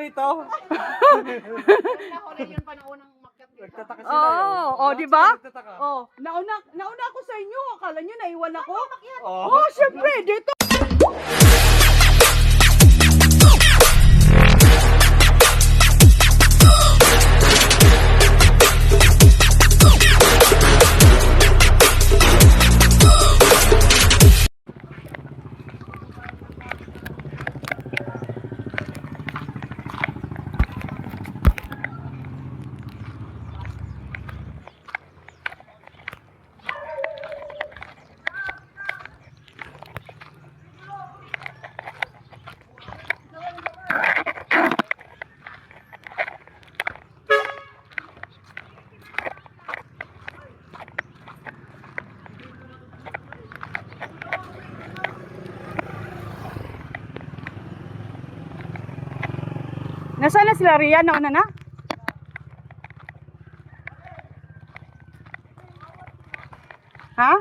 Ito. Nahuli yun pa unang umakyat dito. Nagtataka Oo, eh. oh, di ba? Nagtataka. Oh, nauna, nauna ako sa inyo. Akala nyo naiwan ako? Oh. Oh, syempre, dito. Nasaan na sila Ria? Nauna na? Ha?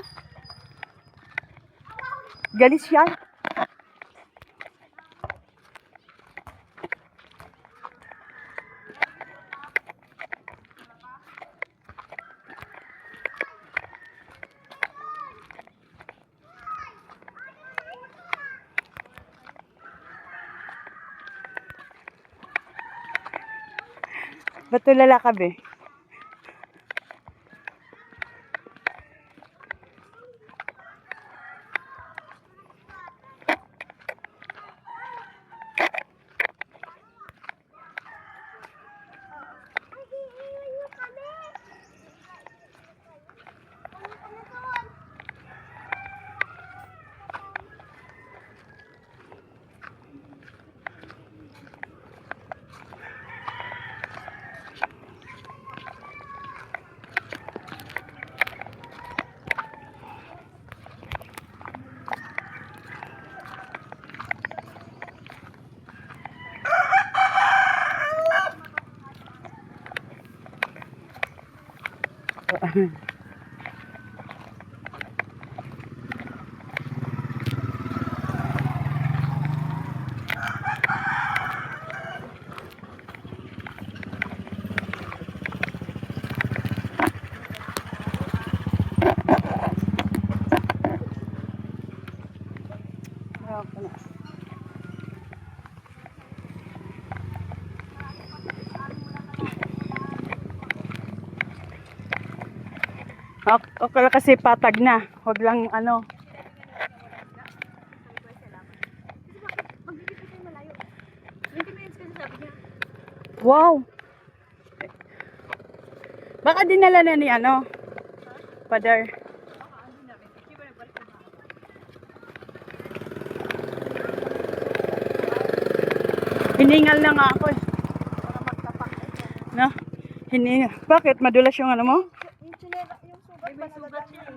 Galis yan? Ba't tulala ka be? ہے Okay lang kasi patag na. Huwag lang ano. Wow! Baka dinala na ni ano? Father. Hiningal na nga ako eh. No? Hiningal. Bakit? Madulas yung ano mo? Yung chinela, yung sugat ba sugat siya eh.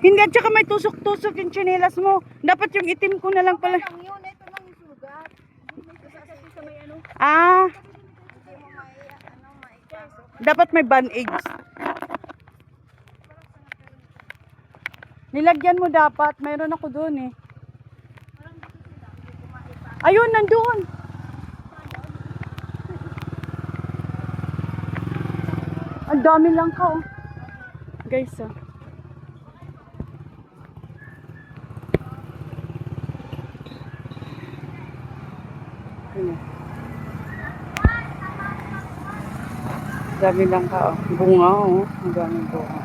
Hindi, at saka may tusok-tusok yung tsinelas mo. Dapat yung itim ko na lang pala. Lang yun, ito lang yung sugat. Sa may ano, Ah, may, ano, maipasok. dapat may band-aids. Nilagyan mo dapat. Mayroon ako doon eh. Ayun, nandoon. Ang dami lang ka oh. Guys, oh. Ano? Dami lang ka oh. Bunga oh. Ang daming bunga.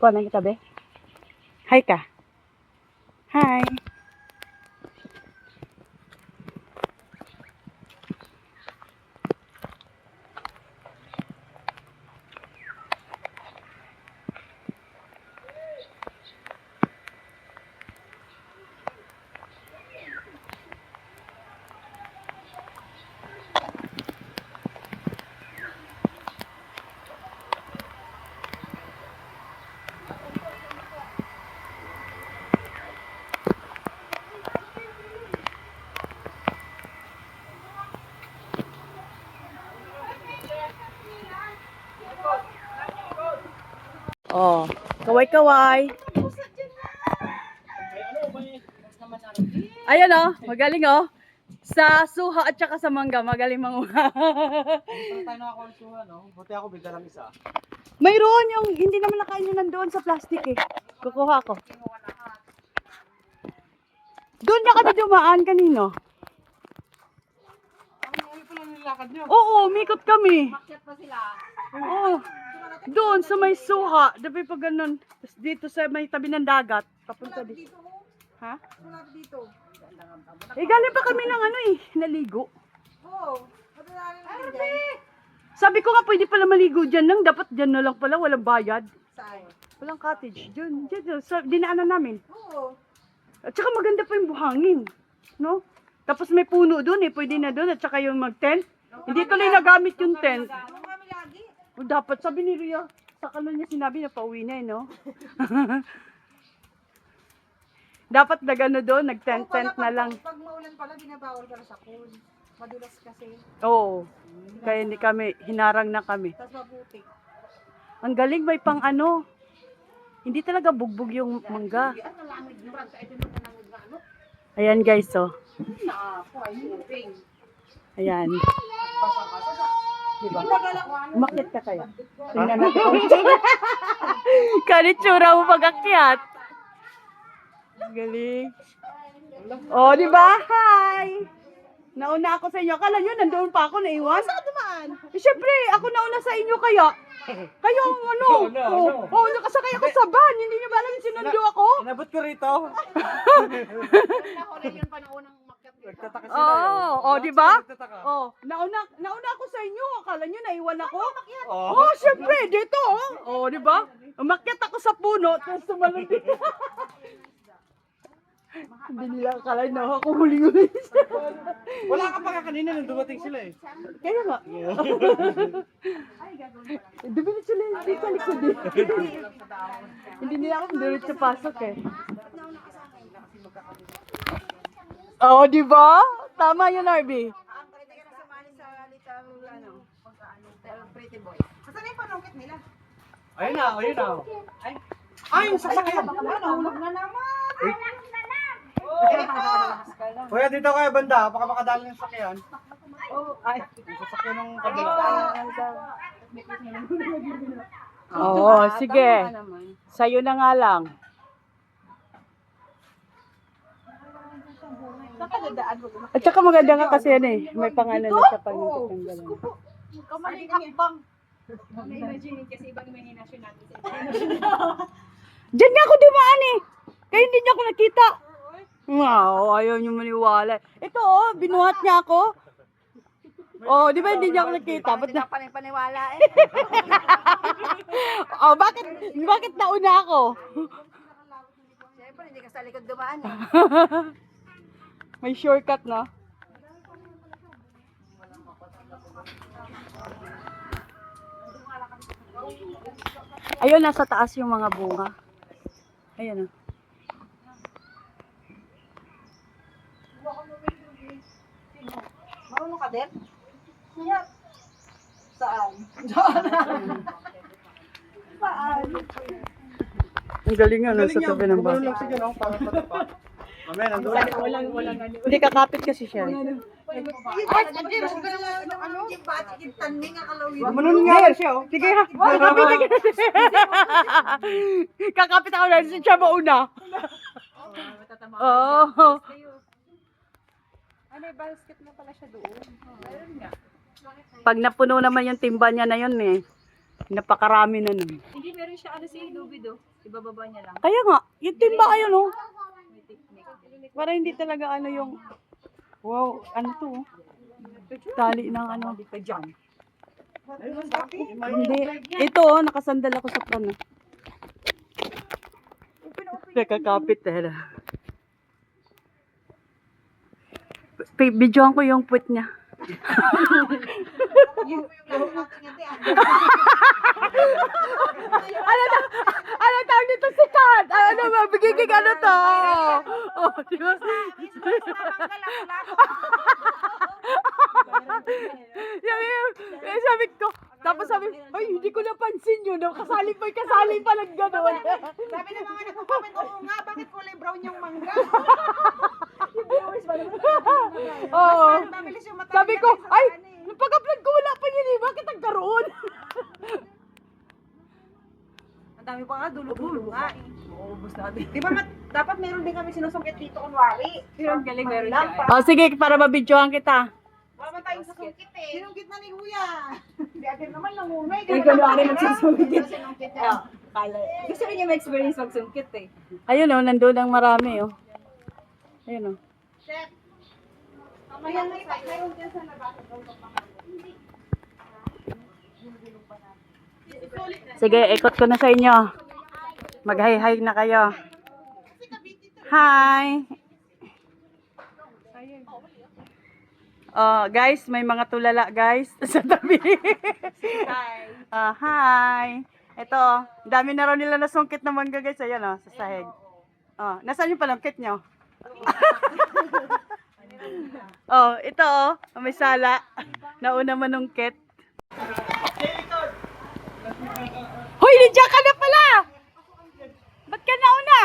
Kuha na kita, be. Hi ka. Hi. Oh, kaway-kaway. Ayan oh, magaling oh. Sa suha at saka sa mangga, magaling manguha. Tayo nakakuha ng suha, no? Buti ako, bigla lang isa. Mayroon yung hindi naman nakain yun nandoon sa plastic eh. Kukuha ko. Doon na kami dumaan kanino. Ang pala nilakad niyo. Oo, umikot kami. Makyat pa sila. Oo. Doon sa may suha, dapat pa ganun. Tapos dito sa may tabi ng dagat, papunta dito. Ha? Wala dito. Eh, galing pa kami ng ano eh, naligo. Oo. Sabi ko nga, pwede pala maligo dyan lang. Dapat dyan na lang pala, walang bayad. Saan? Walang cottage. Dyan, dyan, dyan. Sa, dinaanan namin. Oo. At saka maganda pa yung buhangin. No? Tapos may puno doon eh, pwede na doon. At saka yung mag-tent. Hindi tuloy nagamit yung tent. Ano kami lagi? O, dapat, sabi ni Ria, sa kanan niya sinabi na pauwi na eh, no? dapat na gano doon, nag-tent-tent na lang. Pag maulan pala, binabawal pala sa pool. Madulas kasi. Oo. Kaya hindi kami, hinarang na kami. Tapos mabuti. Ang galing, may pang ano. Hindi talaga bugbog yung mangga. Ano ano? Ayan guys, oh. Moving. Ayan. Diba? Umakyat ka kaya? Tingnan natin. Kanitsura mo pag-akyat. Ang Galing. Oh, di ba? Hi! Nauna ako sa inyo. Akala nyo, nandoon pa ako, naiwan? Saan dumaan? Eh, syempre, ako nauna sa inyo kaya. Kayo, ano? No, no, oh, no. oh, nakasakay ako sa van. Hindi nyo ba alam yung sinundo ako? Inabot ko rito. Nakulay yun pa na unang umakyat dito. Nagtataka Oo, sila yun. oh, di ba? Oh, nauna, nauna ako sa inyo. Akala nyo, naiwan ako? Oo. Oh, syempre, dito, oh. Oh, di ba? Umakyat ako sa puno, tapos tumalon dito. Hindi nila akala na ako huling-huli. Wala ka pa kanina nung dumating sila eh. Kaya nga. Dumilit sila hindi sa likod eh. Hindi nila ako diretso pasok eh. Oo, di ba? Tama yun, Arby. Ang pwede ka na sumali sa little, ano, little pretty boy. Saan yung panungkit nila? Ayun na, ayun na. Ay, ay, yung sasakyan. Nahulog na naman! Kuya, dito kayo banda. Baka makadali ng sakyan. Ay, yung sasakyan ng kabila. Oo, sige. Sa'yo na nga lang. At saka maganda nga kasi yan eh. May pangano na sa pagnintok ng gano'n. Kamaling hakbang. Na-imagine kasi ibang imagination natin sa Diyan nga ako dumaan eh. Kaya hindi niya ako nakita. Wow, ayaw niyo maniwala. Ito oh, binuhat niya ako. Oh, di ba hindi niya ako nakita? Ba't na, paniwala eh. oh, bakit, bakit nauna ako? Siyempre, hindi ka sa likod dumaan eh. May shortcut, no? Ayun, nasa taas yung mga bunga. Ayun, oh. Marunong ka din? Saan? Ang galing nga, nasa Galing tabi ng bus. lang siya, no? Para patapa. Mamaya, Hindi, kakapit kasi siya. eh. Ay, hindi. Ano, ano? Yung bati, yung taning ang kalawin. Gumano nga yan siya, oh. Sige ha. Kakapit ka. Kakapit ako na siya mauna. Oo. Ano, may basket na pala siya doon. Meron nga. Pag napuno naman yung timba niya na yun eh. Napakarami na nun. Hindi, meron siya ano si Dubido. Ibababa niya lang. Kaya nga, yung timba ayun oh. Para hindi talaga ano yung Wow, ano to? oh? Tali ng ano. Ka dyan. Hindi. Ito oh, nakasandal ako sa pran. oh. Nakakapit eh. P- Videoan ko yung puwet niya. ano na, ano tawag nito si Kat? Ano ba, bigiging ano to? Oh, di ba? sabi, sabi ko, tapos sabi, ay, hindi ko napansin yun. Kasali pa, kasali pa lang gano'n. Sabi ng mga nagko-comment, oo nga, bakit kulay brown yung mangga? Oo. Mas mabilis yung mata Sabi ko, ay, eh. pag-upload ko wala pa yun eh. Bakit nagkaroon? Ang dami pa nga, dulo-dulo nga eh. Uubos natin. Di ba mat- dapat meron din kami sinusungkit dito kunwari? Ang galing meron lang. Pa. Oh, sige, para mabidyohan kita. Wala man tayong susungkit eh. Sinungkit na ni Kuya. Si Adel naman nangunay. Ay, kunwari nagsusungkit. Sinungkit niya. Gusto rin niya ma-experience mag-sungkit eh. Ayun oh, nandun ang marami oh. Ayun oh. Chef. Mamaya na ipa. Meron din sa labas. Sige, ikot ko na sa inyo. Mag-hi-hi na kayo. Hi! Oh, guys, may mga tulala, guys, sa tabi. Hi. Ah, hi! Ito, oh, dami na raw nila nasungkit na mangga, guys. Ayan, oh, sa sahig. Oh, nasaan yung palangkit nyo? oh, ito, oh, may sala. Nauna manungkit. Nandiyan ka na pala! Ba't ka nauna?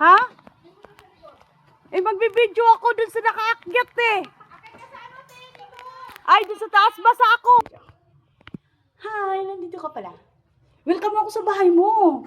Ha? Eh, magbibideo ako dun sa nakaakyat eh. Ay, dun sa taas basa ako. Hi, nandito ka pala. Welcome ako sa bahay mo.